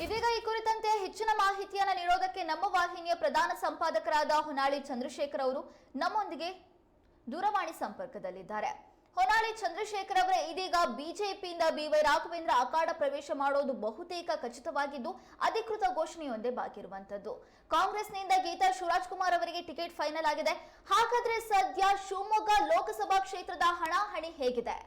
ಇದೀಗ ಈ ಕುರಿತಂತೆ ಹೆಚ್ಚಿನ ಮಾಹಿತಿಯನ್ನು ನೀಡೋದಕ್ಕೆ ನಮ್ಮ ವಾಹಿನಿಯ ಪ್ರಧಾನ ಸಂಪಾದಕರಾದ ಹೊನ್ನಾಳಿ ಚಂದ್ರಶೇಖರ್ ಅವರು ನಮ್ಮೊಂದಿಗೆ ದೂರವಾಣಿ ಸಂಪರ್ಕದಲ್ಲಿದ್ದಾರೆ. ಹೊನ್ನಾಳಿ ಚಂದ್ರಶೇಖರ್ ಅವರೇ, ಇದೀಗ ಬಿಜೆಪಿಯಿಂದ ಬಿವೈ ರಾಘವೇಂದ್ರ ಅಖಾಡ ಪ್ರವೇಶ ಮಾಡೋದು ಬಹುತೇಕ ಖಚಿತವಾಗಿದ್ದು, ಅಧಿಕೃತ ಘೋಷಣೆಯೊಂದೇ ಬಾಕಿ ಇರುವಂತದ್ದು ಕಾಂಗ್ರೆಸ್ನಿಂದ ಗೀತಾ ಶಿವರಾಜ್ ಕುಮಾರ್ ಅವರಿಗೆ ಟಿಕೆಟ್ ಫೈನಲ್ ಆಗಿದೆ. ಹಾಗಾದ್ರೆ ಸದ್ಯ ಶಿವಮೊಗ್ಗ ಲೋಕಸಭಾ ಕ್ಷೇತ್ರದ ಹಣಾಹಣಿ ಹೇಗಿದೆ?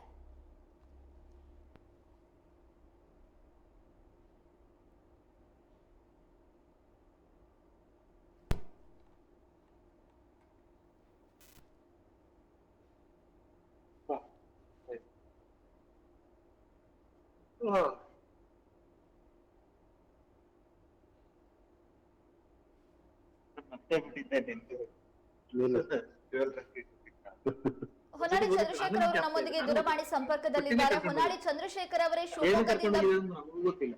ಮತ್ತೆ ಬಿಟ್ಟಿದ್ದೆ ನೆನ್ಪು. ಹೊನ್ನಾಳಿ ಚಂದ್ರಶೇಖರ್ ಅವರು ನಮ್ಮೊಂದಿಗೆ ದೂರವಾಣಿ ಸಂಪರ್ಕದಲ್ಲಿದ್ದಾರೆ. ಹೊನ್ನಾಳಿ ಚಂದ್ರಶೇಖರ್ ಅವರೇ ಏನು ಶಿವಮೊಗ್ಗದಿಂದ ಗೊತ್ತಿಲ್ಲ.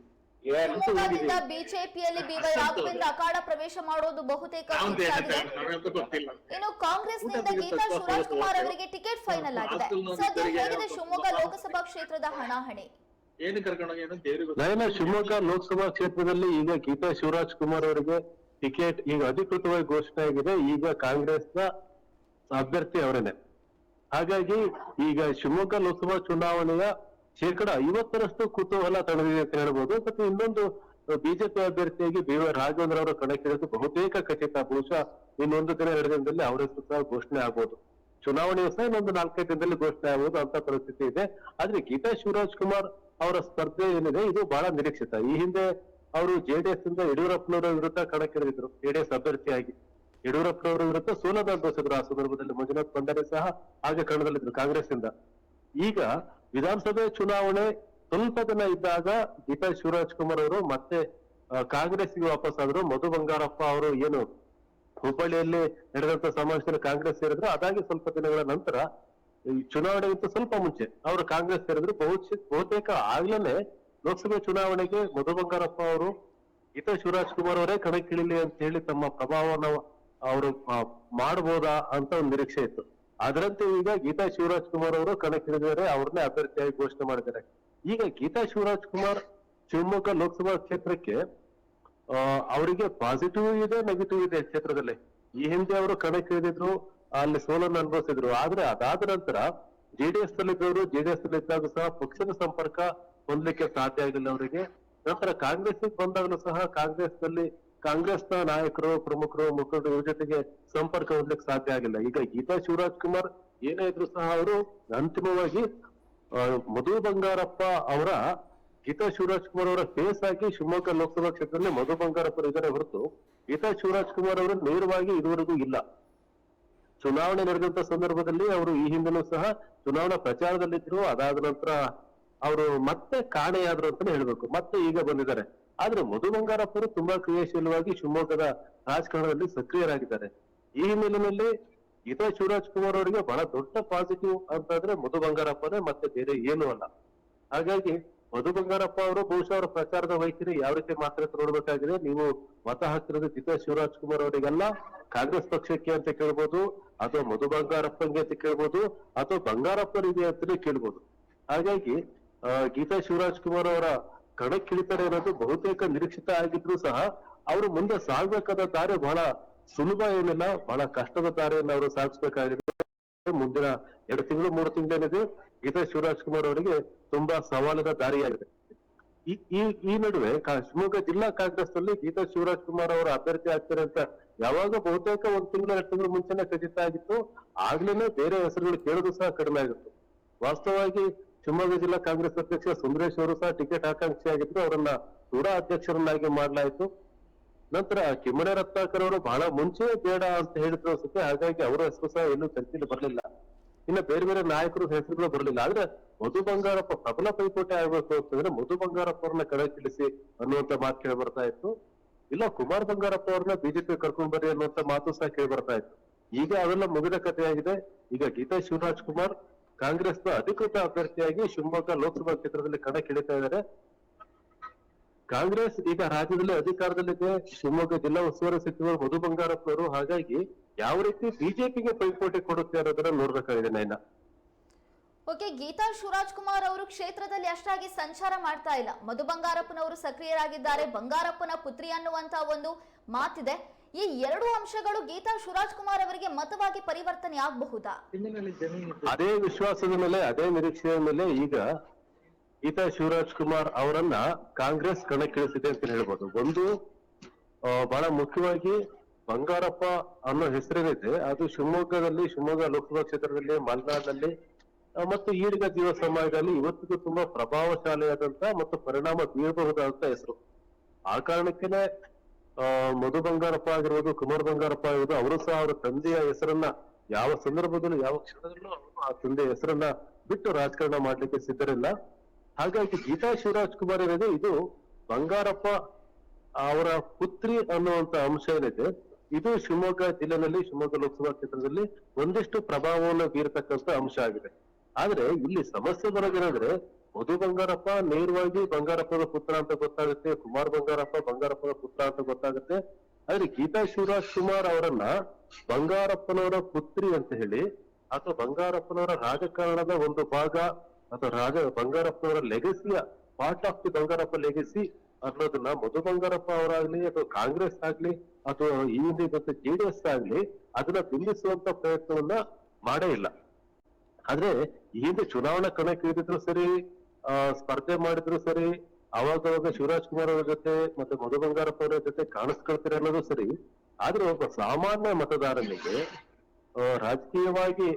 ಬಿಜೆಪಿಯಲ್ಲಿ ಬಿವೈ ರಾಘವೇಂದ್ರ ಅಖಾಡ ಪ್ರವೇಶ ಮಾಡೋದು ಬಹುತೇಕ ಇನ್ನು ಕಾಂಗ್ರೆಸ್ನಿಂದ. ಇನ್ನು ಕಾಂಗ್ರೆಸ್ನಿಂದ ಗೀತಾ ಶಿವರಾಜ್ ಕುಮಾರ್ ಅವರಿಗೆ ಟಿಕೆಟ್ ಫೈನಲ್ ಆಗಿದೆ. ಸದ್ಯ ಹೇಗಿದೆ ಶಿವಮೊಗ್ಗ ಲೋಕಸಭಾ ಕ್ಷೇತ್ರದ ಹಣಾಹಣಿ? ಏನು ಶಿವಮೊಗ್ಗ ಲೋಕಸಭಾ ಕ್ಷೇತ್ರದಲ್ಲಿ ಈಗ ಗೀತಾ ಶಿವರಾಜ್ ಕುಮಾರ್ ಅವರಿಗೆ ಟಿಕೆಟ್ ಈಗ ಅಧಿಕೃತವಾಗಿ ಘೋಷಣೆ ಆಗಿದೆ. ಈಗ ಕಾಂಗ್ರೆಸ್ನ ಅಭ್ಯರ್ಥಿ ಅವರೇನೆ. ಹಾಗಾಗಿ ಈಗ ಶಿವಮೊಗ್ಗ ಲೋಕಸಭಾ ಚುನಾವಣೆಯ ಶೇಕಡ ಐವತ್ತರಷ್ಟು ಕುತೂಹಲ ತಡೆದಿದೆ ಅಂತ ಹೇಳ್ಬೋದು. ಮತ್ತೆ ಇನ್ನೊಂದು ಬಿಜೆಪಿ ಅಭ್ಯರ್ಥಿಯಾಗಿ ಬಿ ವೈ ರಾಘವೇಂದ್ರ ಅವರ ಕಣಕ್ಕಿಳಿದು ಬಹುತೇಕ ಖಚಿತ ಬಹುಶಃ ಇನ್ನೊಂದು ದಿನ ಎರಡು ದಿನದಲ್ಲಿ ಅವರ ಹೆಸರು ಘೋಷಣೆ ಆಗ್ಬೋದು. ಚುನಾವಣೆಯು ಸಹ ಇನ್ನೊಂದು ನಾಲ್ಕೈದು ದಿನದಲ್ಲಿ ಘೋಷಣೆ ಆಗ್ಬೋದು ಅಂತ ಪರಿಸ್ಥಿತಿ ಇದೆ. ಆದ್ರೆ ಗೀತಾ ಶಿವರಾಜ್ ಕುಮಾರ್ ಅವರ ಸ್ಪರ್ಧೆ ಏನಿದೆ, ಇದು ಬಹಳ ನಿರೀಕ್ಷಿತ. ಈ ಹಿಂದೆ ಅವರು ಜೆಡಿಎಸ್ ಇಂದ ಯಡಿಯೂರಪ್ಪನವರ ವಿರುದ್ಧ ಕಣಕ್ಕಿಳಿದಿದ್ರು ಜೆಡಿಎಸ್ ಅಭ್ಯರ್ಥಿಯಾಗಿ. ಯಡಿಯೂರಪ್ಪನವರ ವಿರುದ್ಧ ಸೋಲದ ಅನುಭವಿಸಿದ್ರು ಆ ಸಂದರ್ಭದಲ್ಲಿ ಮಂಜುನಾಥ್ ಪಂಡರೆ ಸಹ ಹಾಗೆ ಕಣದಲ್ಲಿದ್ರು ಕಾಂಗ್ರೆಸ್ ಇಂದ ಈಗ ವಿಧಾನಸಭೆ ಚುನಾವಣೆ ಸ್ವಲ್ಪ ದಿನ ಇದ್ದಾಗ ದೀಪಾ ಶಿವರಾಜ್ ಕುಮಾರ್ ಅವರು ಮತ್ತೆ ಕಾಂಗ್ರೆಸ್ ಕಾಂಗ್ರೆಸ್ಗೆ ವಾಪಸ್ ಆದ್ರು. ಮಧು ಬಂಗಾರಪ್ಪ ಅವರು ಏನು ಹುಬ್ಬಳ್ಳಿಯಲ್ಲಿ ನಡೆದಂತ ಸಮಾವೇಶದಲ್ಲಿ ಕಾಂಗ್ರೆಸ್ ಸೇರಿದ್ರು. ಅದಾಗಿ ಸ್ವಲ್ಪ ದಿನಗಳ ನಂತರ ಈ ಚುನಾವಣೆಗಿಂತ ಸ್ವಲ್ಪ ಮುಂಚೆ. ಅವರು ಕಾಂಗ್ರೆಸ್ ಸೇರಿದ್ರು. ಬಹುಶಃ ಬಹುತೇಕ ಆಗ್ಲೇನೆ ಲೋಕಸಭೆ ಚುನಾವಣೆಗೆ ಮಧು ಬಂಗಾರಪ್ಪ ಅವರು ಗೀತಾ ಶಿವರಾಜ್ ಕುಮಾರ್ ಅವರೇ ಕಣಕ್ಕಿಳಿಲಿ ಅಂತ ಹೇಳಿ ತಮ್ಮ ಪ್ರಭಾವನ ಅವರು ಮಾಡಬಹುದಾ ಅಂತ ಒಂದು ನಿರೀಕ್ಷೆ ಇತ್ತು. ಅದರಂತೆ ಈಗ ಗೀತಾ ಶಿವರಾಜ್ ಕುಮಾರ್ ಅವರು ಕಣಕ್ಕಿಳಿದಿದ್ದಾರೆ ಅವ್ರನ್ನೇ ಅಭ್ಯರ್ಥಿಯಾಗಿ ಘೋಷಣೆ ಮಾಡಿದ್ದಾರೆ. ಈಗ ಗೀತಾ ಶಿವರಾಜ್ ಕುಮಾರ್ ಶಿವಮೊಗ್ಗ ಲೋಕಸಭಾ ಕ್ಷೇತ್ರಕ್ಕೆ ಅವರಿಗೆ ಪಾಸಿಟಿವ್ ಇದೆ, ನೆಗೆಟಿವ್ ಇದೆ ಕ್ಷೇತ್ರದಲ್ಲಿ. ಈ ಹಿಂದೆ ಅವರು ಕಣಕ್ಕಿಳಿದಿದ್ರು ಅಲ್ಲಿ ಸೋಲನ್ನು ಅನುಭವಿಸಿದ್ರು. ಆದ್ರೆ ಅದಾದ ನಂತರ ಜೆಡಿಎಸ್ ನಲ್ಲಿದ್ದವರು ಜೆಡಿಎಸ್ನಲ್ಲಿ ಇದ್ದಾಗ ಸಹ ಪಕ್ಷದ ಸಂಪರ್ಕ ಹೊಂದಲಿಕ್ಕೆ ಸಾಧ್ಯ ಆಗಿಲ್ಲ ಅವರಿಗೆ. ನಂತರ ಕಾಂಗ್ರೆಸ್ ಬಂದಾಗಲೂ ಸಹ ಕಾಂಗ್ರೆಸ್ನಲ್ಲಿ ಕಾಂಗ್ರೆಸ್ನ ನಾಯಕರು, ಪ್ರಮುಖರು, ಮುಖಂಡರು ಇವ್ರ ಜೊತೆಗೆ ಸಂಪರ್ಕ ಹೊಂದಲಿಕ್ಕೆ ಸಾಧ್ಯ ಆಗಿಲ್ಲ. ಈಗ ಗೀತಾ ಶಿವರಾಜ್ ಕುಮಾರ್ ಏನೇ ಇದ್ರು ಸಹ ಅವರು ಅಂತಿಮವಾಗಿ ಮಧು ಬಂಗಾರಪ್ಪ ಅವರ, ಗೀತಾ ಶಿವರಾಜ್ ಕುಮಾರ್ ಅವರ ಫೇಸ್ ಆಗಿ ಶಿವಮೊಗ್ಗ ಲೋಕಸಭಾ ಕ್ಷೇತ್ರದಲ್ಲಿ ಮಧು ಬಂಗಾರಪ್ಪ ಇದ್ದಾರೆ ಹೊರತು ಗೀತಾ ಶಿವರಾಜ್ ಕುಮಾರ್ ಅವರು ನೇರವಾಗಿ ಇದುವರೆಗೂ ಇಲ್ಲ. ಚುನಾವಣೆ ನಡೆದಂತ ಸಂದರ್ಭದಲ್ಲಿ ಅವರು ಈ ಹಿಂದೆನೂ ಸಹ ಚುನಾವಣಾ ಪ್ರಚಾರದಲ್ಲಿದ್ರು, ಅದಾದ ನಂತರ ಅವರು ಮತ್ತೆ ಕಾಣೆಯಾದ್ರು ಅಂತಾನೆ ಹೇಳ್ಬೇಕು. ಮತ್ತೆ ಈಗ ಬಂದಿದ್ದಾರೆ. ಆದ್ರೆ ಮಧು ಬಂಗಾರಪ್ಪರು ತುಂಬಾ ಕ್ರಿಯಾಶೀಲವಾಗಿ ಶಿವಮೊಗ್ಗದ ರಾಜಕಾರಣದಲ್ಲಿ ಸಕ್ರಿಯರಾಗಿದ್ದಾರೆ. ಈ ಹಿನ್ನೆಲೆಯಲ್ಲಿ ಗೀತಾ ಶಿವರಾಜ್ ಕುಮಾರ್ ಅವರಿಗೆ ಬಹಳ ದೊಡ್ಡ ಪಾಸಿಟಿವ್ ಅಂತಂದ್ರೆ ಮಧು ಬಂಗಾರಪ್ಪನೇ ಮತ್ತೆ ಬೇರೆ ಏನು ಅಲ್ಲ. ಹಾಗಾಗಿ ಮಧು ಬಂಗಾರಪ್ಪ ಅವರು ಬಹುಶಃ ಅವರ ಪ್ರಚಾರದ ವೈಖರಿ ಯಾವ ರೀತಿ ಮಾತ್ರ ನೋಡ್ಬೇಕಾಗಿದೆ. ನೀವು ಮತ ಹಾಕಿರೋದು ಗೀತಾ ಶಿವರಾಜ್ ಕುಮಾರ್ ಅವರಿಗೆಲ್ಲ, ಕಾಂಗ್ರೆಸ್ ಪಕ್ಷಕ್ಕೆ ಅಂತ ಕೇಳ್ಬೋದು. ಅಥವಾ ಮಧು ಬಂಗಾರಪ್ಪಂಗೆ ಅಂತ ಕೇಳ್ಬೋದು, ಅಥವಾ ಬಂಗಾರಪ್ಪನಿದೆ ಅಂತಲೇ ಕೇಳ್ಬೋದು. ಹಾಗಾಗಿ ಗೀತಾ ಶಿವರಾಜ್ ಕುಮಾರ್ ಅವರ ಕಣಕ್ಕಿಳಿತಾರೆ ಅನ್ನೋದು ಬಹುತೇಕ ನಿರೀಕ್ಷಿತ ಆಗಿದ್ರು ಸಹ, ಅವರು ಮುಂದೆ ಸಾಗಬೇಕಾದ ದಾರಿ ಬಹಳ ಸುಲಭ ಏನಿಲ್ಲ, ಬಹಳ ಕಷ್ಟದ ದಾರಿಯನ್ನು ಅವರು ಸಾಗಿಸ್ಬೇಕಾಗಿದೆ. ಮುಂದಿನ ಎರಡು ತಿಂಗಳು, ಮೂರು ತಿಂಗಳೇನಿದೆ, ಗೀತಾ ಶಿವರಾಜ್ ಕುಮಾರ್ ಅವರಿಗೆ ತುಂಬಾ ಸವಾಲದ ದಾರಿಯಾಗಿದೆ. ಈ ಈ ನಡುವೆ ಶಿವಮೊಗ್ಗ ಜಿಲ್ಲಾ ಕಾಂಗ್ರೆಸ್ನಲ್ಲಿ ಗೀತಾ ಶಿವರಾಜ್ ಕುಮಾರ್ ಅವರು ಅಭ್ಯರ್ಥಿ ಆಗ್ತಾರೆ ಅಂತ ಯಾವಾಗ ಬಹುತೇಕ ಒಂದ್ ತಿಂಗಳ, ಎರಡು ತಿಂಗಳ ಮುಂಚೆನೆ ಖಚಿತ ಆಗಿತ್ತು. ಆಗ್ಲೇನೆ ಬೇರೆ ಹೆಸರುಗಳು ಕೇಳೋದು ಸಹ ಕಡಿಮೆ ಆಗಿತ್ತು. ವಾಸ್ತವವಾಗಿ ಶಿವಮೊಗ್ಗ ಜಿಲ್ಲಾ ಕಾಂಗ್ರೆಸ್ ಅಧ್ಯಕ್ಷ ಸುಂದರೇಶ್ ಅವರು ಸಹ ಟಿಕೆಟ್ ಆಕಾಂಕ್ಷಿ ಆಗಿದ್ರು. ಅವರನ್ನ ಕೂಡ ಅಧ್ಯಕ್ಷರನ್ನಾಗಿ ಮಾಡಲಾಯಿತು. ನಂತರ ಕಿಮ್ಮನೆ ರತ್ನಾಕರ್ ಅವರು ಬಹಳ ಮುಂಚೆ ಬೇಡ ಅಂತ ಹೇಳಿದ್ರು ಅನ್ಸುತ್ತೆ. ಹಾಗಾಗಿ ಅವರ ಹೆಸರು ಸಹ ಎಲ್ಲೂ ಚರ್ಚೆಯಲ್ಲಿ ಬರಲಿಲ್ಲ. ಇನ್ನು ಬೇರೆ ಬೇರೆ ನಾಯಕರು ಹೆಸರುಗಳು ಬರಲಿಲ್ಲ. ಆದ್ರೆ ಮಧು ಬಂಗಾರಪ್ಪ ಪ್ರಬಲ ಪೈಪೋಟಿ ಆಗ್ಬೇಕು ಅಂತಂದ್ರೆ ಮಧು ಬಂಗಾರಪ್ಪ ಅವ್ರನ್ನ ಕಣಕ್ಕಿಳಿಸಿ ಅನ್ನುವಂತ ಮಾತು ಕೇಳಿ ಬರ್ತಾ ಇತ್ತು. ಇಲ್ಲ, ಕುಮಾರ್ ಬಂಗಾರಪ್ಪ ಅವ್ರನ್ನ ಬಿಜೆಪಿ ಕರ್ಕೊಂಡ್ ಬರ್ರಿ ಅನ್ನುವಂತ ಮಾತು ಸಹ ಕೇಳಿ ಬರ್ತಾ ಇತ್ತು. ಈಗ ಅವೆಲ್ಲ ಮುಗಿದ ಕಥೆಯಾಗಿದೆ. ಈಗ ಗೀತಾ ಶಿವರಾಜ್ ಕುಮಾರ್ ಕಾಂಗ್ರೆಸ್ನ ಅಧಿಕೃತ ಅಭ್ಯರ್ಥಿಯಾಗಿ ಶಿವಮೊಗ್ಗ ಲೋಕಸಭಾ ಕ್ಷೇತ್ರದಲ್ಲಿ ಕಣಕ್ಕಿಳಿತಾ ಇದ್ದಾರೆ. ಕಾಂಗ್ರೆಸ್ ಈಗ ರಾಜ್ಯದಲ್ಲಿ ಅಧಿಕಾರದಲ್ಲಿದೆ. ಶಿವಮೊಗ್ಗ ಜಿಲ್ಲಾ ಉಸ್ತುವಾರಿ ಸಚಿವರು ಮಧು ಬಂಗಾರಪ್ಪನವರು. ಹಾಗಾಗಿ ಯಾವ ರೀತಿ ಬಿಜೆಪಿಗೆ ಪೈಪೋಟಿ ಕೊಡುತ್ತೆ ಅನ್ನೋದನ್ನ ನೋಡ್ಬೇಕಾಗಿದೆ ನೈನಾ. ಓಕೆ ಗೀತಾ ಶಿವರಾಜ್ ಕುಮಾರ್ ಅವರು ಕ್ಷೇತ್ರದಲ್ಲಿ ಅಷ್ಟಾಗಿ ಸಂಚಾರ ಮಾಡ್ತಾ ಇಲ್ಲ. ಮಧು ಬಂಗಾರಪ್ಪನವರು ಸಕ್ರಿಯರಾಗಿದ್ದಾರೆ. ಬಂಗಾರಪ್ಪನ ಪುತ್ರಿ ಅನ್ನುವಂತ ಒಂದು ಮಾತಿದೆ. ಈ ಎರಡು ಅಂಶಗಳು ಗೀತಾ ಶಿವರಾಜ್ ಕುಮಾರ್ ಅವರಿಗೆ ಮತವಾಗಿ ಪರಿವರ್ತನೆ ಆಗಬಹುದಾ. ಅದೇ ವಿಶ್ವಾಸದ ಮೇಲೆ ಅದೇ ನಿರೀಕ್ಷೆಯ ಮೇಲೆ ಈಗ ಗೀತಾ ಶಿವರಾಜ್ ಕುಮಾರ್ ಅವರನ್ನ ಕಾಂಗ್ರೆಸ್ ಕಣಕ್ಕಿಳಿಸಿದೆ ಅಂತ ಹೇಳ್ಬೋದು. ಒಂದು ಬಹಳ ಮುಖ್ಯವಾಗಿ ಬಂಗಾರಪ್ಪ ಅನ್ನೋ ಹೆಸರೇನಿದೆ ಅದು ಶಿವಮೊಗ್ಗದಲ್ಲಿ, ಶಿವಮೊಗ್ಗ ಲೋಕಸಭಾ ಕ್ಷೇತ್ರದಲ್ಲಿ ಮಲೆನಾಡಿನಲ್ಲಿ ಮತ್ತು ಈಡಿಗ ಜೀವ ಸಮಾಜದಲ್ಲಿ ಇವತ್ತಿಗೂ ತುಂಬಾ ಪ್ರಭಾವಶಾಲಿಯಾದಂತ ಮತ್ತು ಪರಿಣಾಮ ಬೀರಬಹುದಾದಂತ ಹೆಸರು. ಆ ಕಾರಣಕ್ಕೇನೆ ಮಧು ಬಂಗಾರಪ್ಪ ಆಗಿರ್ಬೋದು, ಕುಮಾರ್ ಬಂಗಾರಪ್ಪ ಆಗಿರ್ಬೋದು, ಅವರು ಸಹ ಅವರ ತಂದೆಯ ಹೆಸರನ್ನ ಯಾವ ಸಂದರ್ಭದಲ್ಲೂ, ಯಾವ ಕ್ಷಣದಲ್ಲೂ ಆ ತಂದೆಯ ಹೆಸರನ್ನ ಬಿಟ್ಟು ರಾಜಕಾರಣ ಮಾಡ್ಲಿಕ್ಕೆ ಸಿದ್ಧರಿಲ್ಲ. ಹಾಗಾಗಿ ಗೀತಾ ಶಿವರಾಜ್ ಕುಮಾರ್ ಏನಿದೆ, ಇದು ಬಂಗಾರಪ್ಪ ಅವರ ಪುತ್ರಿ ಅನ್ನುವಂತ ಅಂಶ ಏನಿದೆ ಇದು ಶಿವಮೊಗ್ಗ ಜಿಲ್ಲೆನಲ್ಲಿ, ಶಿವಮೊಗ್ಗ ಲೋಕಸಭಾ ಕ್ಷೇತ್ರದಲ್ಲಿ ಒಂದಿಷ್ಟು ಪ್ರಭಾವವನ್ನು ಬೀರತಕ್ಕಂತ ಅಂಶ ಆಗಿದೆ. ಆದ್ರೆ ಇಲ್ಲಿ ಸಮಸ್ಯೆ ಬರೋದೇನಂದ್ರೆ, ಮಧು ಬಂಗಾರಪ್ಪ ನೇರವಾಗಿ ಬಂಗಾರಪ್ಪನ ಪುತ್ರ ಅಂತ ಗೊತ್ತಾಗುತ್ತೆ, ಕುಮಾರ್ ಬಂಗಾರಪ್ಪ ಬಂಗಾರಪ್ಪನ ಪುತ್ರ ಅಂತ ಗೊತ್ತಾಗುತ್ತೆ. ಆದ್ರೆ ಗೀತಾ ಶಿವರಾಜ್ ಕುಮಾರ್ ಅವರನ್ನ ಬಂಗಾರಪ್ಪನವರ ಪುತ್ರಿ ಅಂತ ಹೇಳಿ, ಅಥವಾ ಬಂಗಾರಪ್ಪನವರ ರಾಜಕಾರಣದ ಒಂದು ಭಾಗ, ಅಥವಾ ರಾಜ ಬಂಗಾರಪ್ಪನವರ ಲೆಗಸಿಯ part of the Bangarappa legacy ಅನ್ನೋದನ್ನ ಮಧು ಬಂಗಾರಪ್ಪ ಅವರಾಗ್ಲಿ ಅಥವಾ ಕಾಂಗ್ರೆಸ್ ಆಗ್ಲಿ ಅಥವಾ ಈ ಹಿಂದೆ ಮತ್ತೆ ಜೆಡಿಎಸ್ ಆಗ್ಲಿ ಅದನ್ನ ಬಿಂಬಿಸುವಂತ ಪ್ರಯತ್ನವನ್ನ ಮಾಡೇ ಇಲ್ಲ. ಆದ್ರೆ ಈ ಹಿಂದೆ ಚುನಾವಣಾ ಇದ್ರು ಸರಿ ಸ್ಪರ್ಧೆ ಮಾಡಿದ್ರು ಸರಿ ಅವಾಗ ಶಿವರಾಜ್ ಕುಮಾರ್ ಅವರ ಜೊತೆ ಮತ್ತೆ ಮಧು ಬಂಗಾರಪ್ಪ ಅವರ ಜೊತೆ ಕಾಣಿಸ್ಕೊಳ್ತಾರೆ ಅನ್ನೋದು ಸರಿ. ಆದ್ರೆ ಒಬ್ಬ ಸಾಮಾನ್ಯ ಮತದಾರನಿಗೆ ರಾಜಕೀಯವಾಗಿ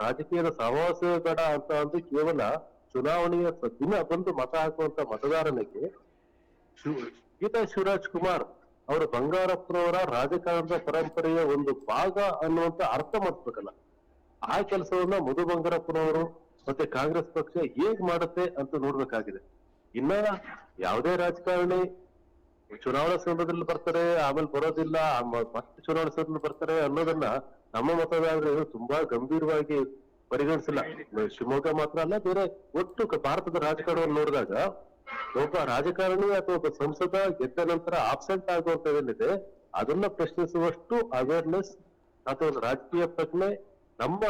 ರಾಜಕೀಯದ ಸಹವಾಸ ಬೇಡ ಅಂತ ಅಂದ್ರೆ ಕೇವಲ ಚುನಾವಣೆಯ ದಿನ ಬಂದು ಮತ ಹಾಕುವಂತ ಮತದಾರನಿಗೆ ಗೀತಾ ಶಿವರಾಜ್ ಕುಮಾರ್ ಅವರ ಬಂಗಾರಪ್ಪನವರ ರಾಜಕಾರಣದ ಪರಂಪರೆಯ ಒಂದು ಭಾಗ ಅನ್ನುವಂತ ಅರ್ಥ ಮಾಡಿಸ್ಬೇಕಲ್ಲ. ಆ ಕೆಲಸವನ್ನ ಮಧು ಬಂಗಾರಪ್ಪನವರು ಮತ್ತೆ ಕಾಂಗ್ರೆಸ್ ಪಕ್ಷ ಹೇಗ್ ಮಾಡುತ್ತೆ ಅಂತ ನೋಡ್ಬೇಕಾಗಿದೆ. ಇನ್ನ ಯಾವುದೇ ರಾಜಕಾರಣಿ ಚುನಾವಣಾ ಸಂದರ್ಭದಲ್ಲಿ ಬರ್ತಾರೆ, ಆಮೇಲೆ ಬರೋದಿಲ್ಲ ಮತ್ತೆ ಚುನಾವಣಾ ಸಂದರ್ಭದಲ್ಲಿ ಬರ್ತಾರೆ ಅನ್ನೋದನ್ನ ನಮ್ಮ ಮತದಾರರು ತುಂಬಾ ಗಂಭೀರವಾಗಿ ಪರಿಗಣಿಸಿಲ್ಲ. ಶಿವಮೊಗ್ಗ ಮಾತ್ರ ಅಲ್ಲ, ಬೇರೆ ಒಟ್ಟು ಭಾರತದ ರಾಜಕಾರಣವನ್ನು ನೋಡಿದಾಗ ಒಬ್ಬ ರಾಜಕಾರಣಿ ಅಥವಾ ಒಬ್ಬ ಸಂಸದ ಗೆದ್ದ ನಂತರ ಆಬ್ಸೆಂಟ್ ಆಗುವಂತದೇನಿದೆ ಅದನ್ನ ಪ್ರಶ್ನಿಸುವಷ್ಟು ಅವೇರ್ನೆಸ್ ಅಥವಾ ಒಂದು ರಾಜಕೀಯ ಪ್ರಜ್ಞೆ ನಮ್ಮ